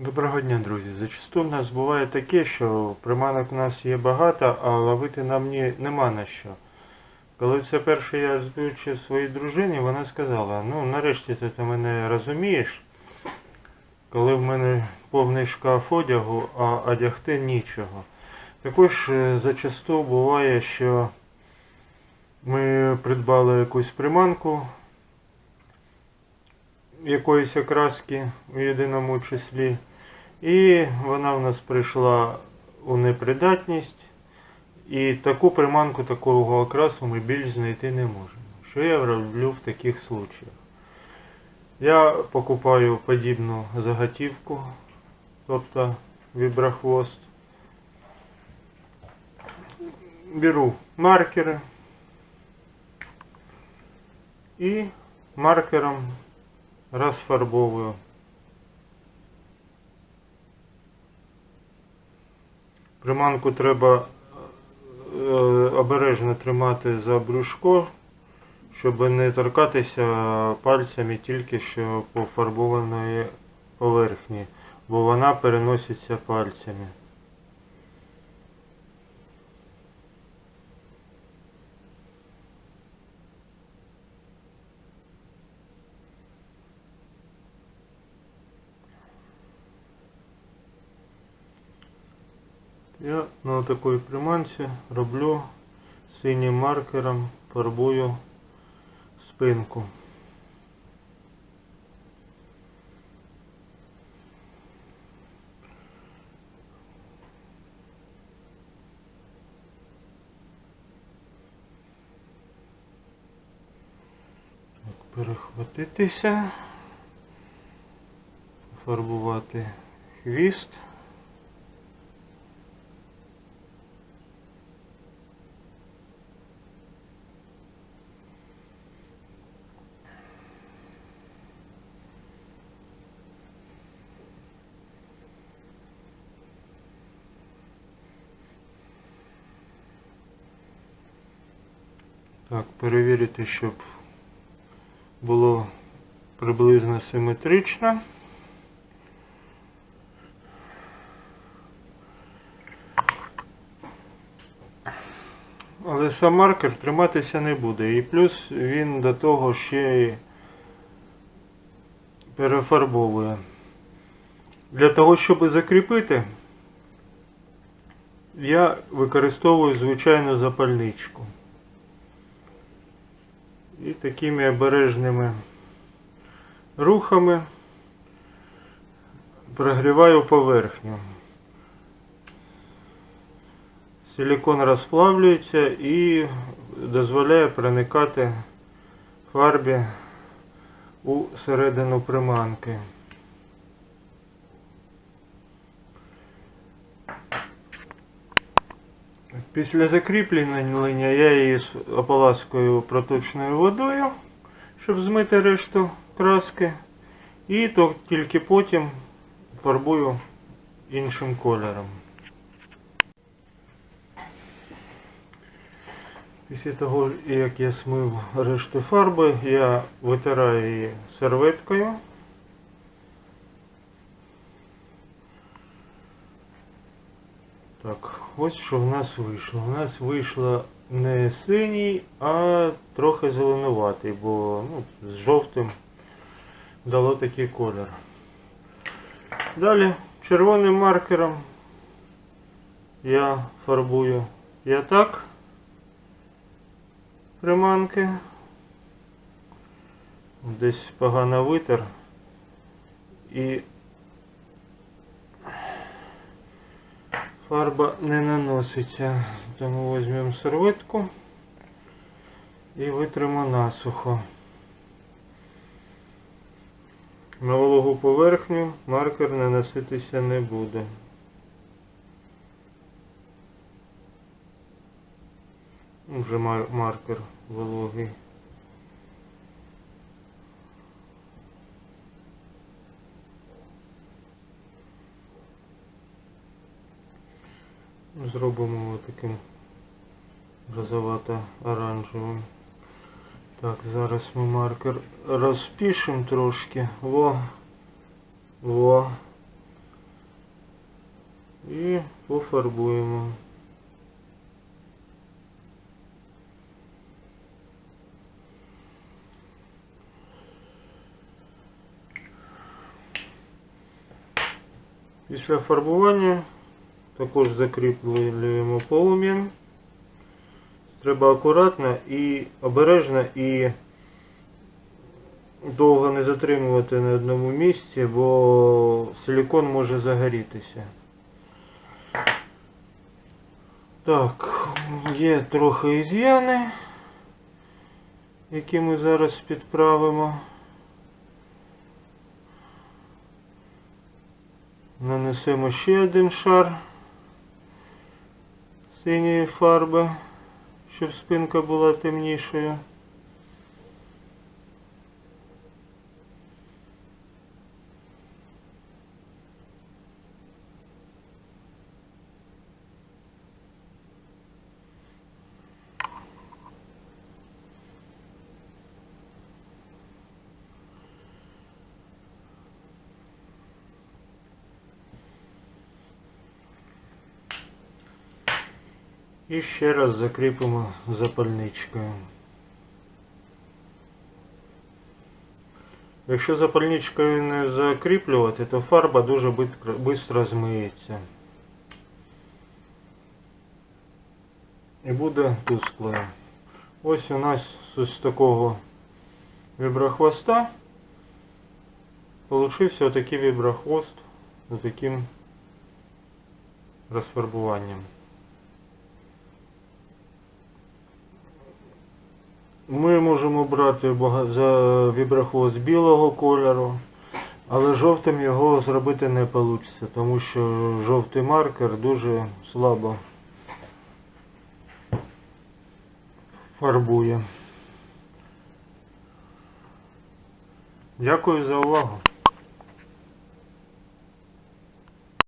Доброго дня, друзі. Зачасту в нас буває таке, що приманок у нас є багато, а ловити нам ні, нема на що. Коли це перше я здуючи своїй дружині, вона сказала, ну нарешті ти, ти мене розумієш, коли в мене повний шкаф одягу, а одягти нічого. Також е, зачасту буває, що ми придбали якусь приманку якоїсь окраски у єдиному числі. І вона в нас прийшла у непридатність. І таку приманку такого окрасу ми більш знайти не можемо. Що я роблю в таких случаях? Я покупаю подібну заготівку, тобто віброхвост. Беру маркери і маркером розфарбовую. Приманку треба е, обережно тримати за брюшко, щоб не торкатися пальцями тільки що пофарбованої поверхні, бо вона переноситься пальцями. Я на такій приманці роблю синім маркером, фарбую спинку. Перехватитися, фарбувати хвіст. Так, перевірити, щоб було приблизно симетрично. Але сам маркер триматися не буде. І плюс він до того ще й перефарбовує. Для того, щоб закріпити, я використовую звичайну запальничку. І такими обережними рухами прогріваю поверхню. Силикон розплавлюється і дозволяє проникати фарбі у середину приманки. Після закріплення я її ополаскую проточною водою, щоб змити решту краски. І то тільки потім фарбую іншим кольором. Після того, як я смив решту фарби, я витираю її серветкою. Так, ось що в нас вийшло. У нас вийшло не синій, а трохи зеленуватий, бо ну, з жовтим дало такий колір. Далі червоним маркером я фарбую п'ятак приманки. Десь погано витер і Фарба не наноситься, тому візьмемо серветку і витримо насухо. На вологу поверхню маркер наноситися не буде. Вже маркер вологий. Зробимо таким розовато-оранжевим. Так, зараз ми маркер розпишемо трошки. Во. Во. і пофарбуємо. Після фарбування також закріплюємо полум'ям. Треба акуратно і обережно і довго не затримувати на одному місці, бо силікон може загорітися. Так, є трохи із'яни, які ми зараз підправимо. Нанесемо ще один шар синьої фарби, щоб спинка була темнішою. І ще раз закріпимо запальничкою. Якщо запальничкою не закріплювати, то фарба дуже швидко змиється. І буде тусклою. Ось у нас з такого віброхвоста получився отакий віброхвост з таким розфарбуванням. Ми можемо брати за віброхвост білого кольору, але жовтим його зробити не вийде, тому що жовтий маркер дуже слабо фарбує. Дякую за увагу.